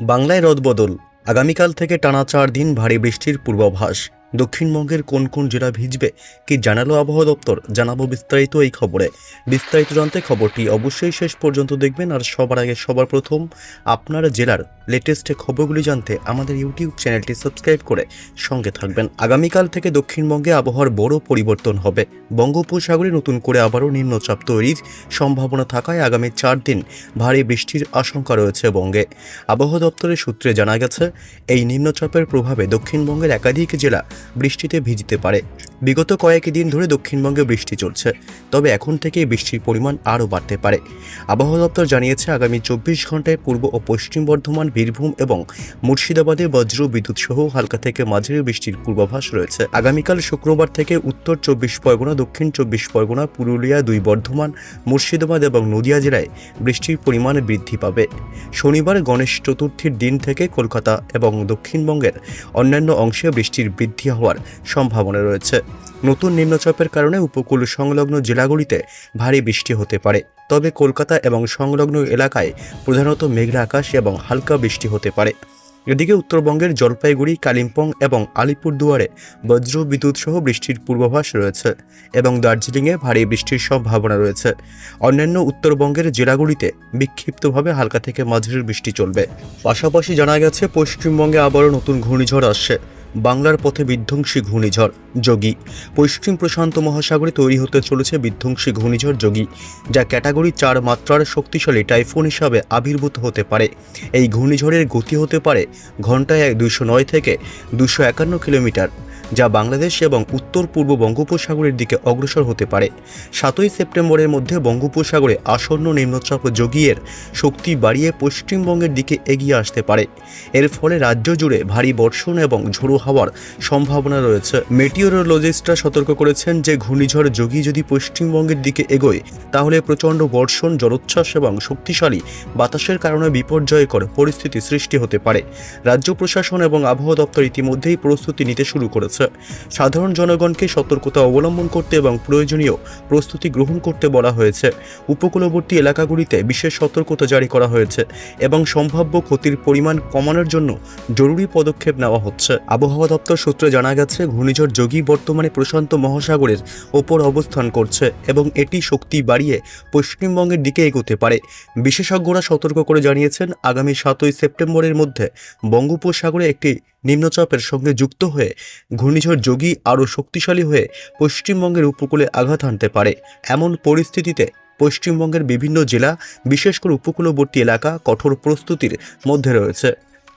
বাংলায় রদবদল আগামীকাল থেকে টানা চার দিন ভারী বৃষ্টির পূর্বাভাস। দক্ষিণবঙ্গের কোন কোন জেলা ভিজবে, কি জানালো আবহাওয়া দপ্তর? জানাব বিস্তারিত এই খবরে। বিস্তারিত জানতে খবরটি অবশ্যই শেষ পর্যন্ত দেখবেন আর সবার আগে সবার প্রথম আপনার জেলার লেটেস্ট খবরগুলি জানতে আমাদের ইউটিউব চ্যানেলটি সাবস্ক্রাইব করে সঙ্গে থাকবেন। আগামীকাল থেকে দক্ষিণবঙ্গে আবহাওয়ার বড় পরিবর্তন হবে। বঙ্গোপসাগরে নতুন করে আবারও নিম্নচাপ তৈরির সম্ভাবনা থাকায় আগামী চার দিন ভারী বৃষ্টির আশঙ্কা রয়েছে বঙ্গে। আবহাওয়া দপ্তরের সূত্রে জানা গেছে, এই নিম্নচাপের প্রভাবে দক্ষিণবঙ্গের একাধিক জেলা বৃষ্টিতে ভিজতে পারে। বিগত কয়েক দিন ধরে দক্ষিণবঙ্গে বৃষ্টি চলছে, তবে এখন থেকে বৃষ্টির পরিমাণ আরও বাড়তে পারে। আবহাওয়া দপ্তর জানিয়েছে, আগামী চব্বিশ ঘন্টায় পূর্ব ও পশ্চিম বর্ধমান বীরভূম এবং মুর্শিদাবাদে বজ্র বিদ্যুৎ সহ হালকা থেকে মাঝারি বৃষ্টির পূর্বাভাস রয়েছে। আগামীকাল শুক্রবার থেকে উত্তর চব্বিশ পরগনা, দক্ষিণ চব্বিশ পরগনা, পুরুলিয়া, দুই বর্ধমান, মুর্শিদাবাদ এবং নদিয়া জেলায় বৃষ্টির পরিমাণ বৃদ্ধি পাবে। শনিবার গণেশ চতুর্থীর দিন থেকে কলকাতা এবং দক্ষিণবঙ্গের অন্যান্য অংশে বৃষ্টির বৃদ্ধি হওয়ার সম্ভাবনা রয়েছে। নতুন নিম্নচাপের কারণে উপকূল সংলগ্ন জেলাগুলিতে ভারী বৃষ্টি হতে পারে। তবে কলকাতা এবং সংলগ্ন এলাকায় প্রধানত মেঘলা আকাশ এবং হালকা বৃষ্টি হতে পারে। এদিকে উত্তরবঙ্গের জলপাইগুড়ি, কালিম্পং এবং আলিপুরদুয়ারে বজ্র বিদ্যুৎ সহ বৃষ্টির পূর্বাভাস রয়েছে এবং দার্জিলিংয়ে ভারী বৃষ্টির সম্ভাবনা রয়েছে। অন্যান্য উত্তরবঙ্গের জেলাগুলিতে বিক্ষিপ্তভাবে হালকা থেকে মাঝারি বৃষ্টি চলবে। পাশাপাশি জানা গেছে, পশ্চিমবঙ্গে আবারও নতুন ঘূর্ণিঝড় আসছে। বাংলার পথে বিধ্বংসী ঘূর্ণিঝড় যোগী। পশ্চিম প্রশান্ত মহাসাগরে তৈরি হতে চলেছে বিধ্বংসী ঘূর্ণিঝড় যোগী, যা ক্যাটাগরি চার মাত্রার শক্তিশালী টাইফুন হিসাবে আবির্ভূত হতে পারে। এই ঘূর্ণিঝড়ের গতি হতে পারে ঘন্টায় দুশো নয় থেকে দুশো একান্ন কিলোমিটার। যা বাংলাদেশ এবং উত্তর পূর্ব বঙ্গোপসাগরের দিকে অগ্রসর হতে পারে। সাতই সেপ্টেম্বরের মধ্যে বঙ্গোপসাগরে আসন্ন নিম্নচাপ যোগীর শক্তি বাড়িয়ে পশ্চিমবঙ্গের দিকে এগিয়ে আসতে পারে। এর ফলে রাজ্য জুড়ে ভারী বর্ষণ এবং ঝোড়ো হাওয়ার সম্ভাবনা রয়েছে। মেটিওরোলজিস্টরা সতর্ক করেছেন যে, ঘূর্ণিঝড় যোগী যদি পশ্চিমবঙ্গের দিকে এগোয়, তাহলে প্রচণ্ড বর্ষণ, জলোচ্ছ্বাস এবং শক্তিশালী বাতাসের কারণে বিপর্যয়কর পরিস্থিতি সৃষ্টি হতে পারে। রাজ্য প্রশাসন এবং আবহাওয়া দপ্তর ইতিমধ্যেই প্রস্তুতি নিতে শুরু করেছে। সাধারণ জনগণকে সতর্কতা অবলম্বন করতে এবং প্রয়োজনীয় প্রস্তুতি গ্রহণ করতে বলা হয়েছে। উপকূলবর্তী এলাকাগুলিতে বিশেষ সতর্কতা জারি করা হয়েছে এবং সম্ভাব্য ক্ষতির পরিমাণ কমানোর জন্য জরুরি পদক্ষেপ নেওয়া হচ্ছে। আবহাওয়া দপ্তর সূত্রে জানা গেছে, ঘূর্ণিঝড় যোগী বর্তমানে প্রশান্ত মহাসাগরের ওপর অবস্থান করছে এবং এটি শক্তি বাড়িয়ে পশ্চিমবঙ্গের দিকে এগোতে পারে। বিশেষজ্ঞরা সতর্ক করে জানিয়েছেন, আগামী সাতই সেপ্টেম্বরের মধ্যে বঙ্গোপসাগরে একটি নিম্নচাপের সঙ্গে যুক্ত হয়ে ঘূর্ণিঝড় যোগী আরও শক্তিশালী হয়ে পশ্চিমবঙ্গের উপকূলে আঘাত হানতে পারে। এমন পরিস্থিতিতে পশ্চিমবঙ্গের বিভিন্ন জেলা, বিশেষ করে উপকূলবর্তী এলাকা, কঠোর প্রস্তুতির মধ্যে রয়েছে।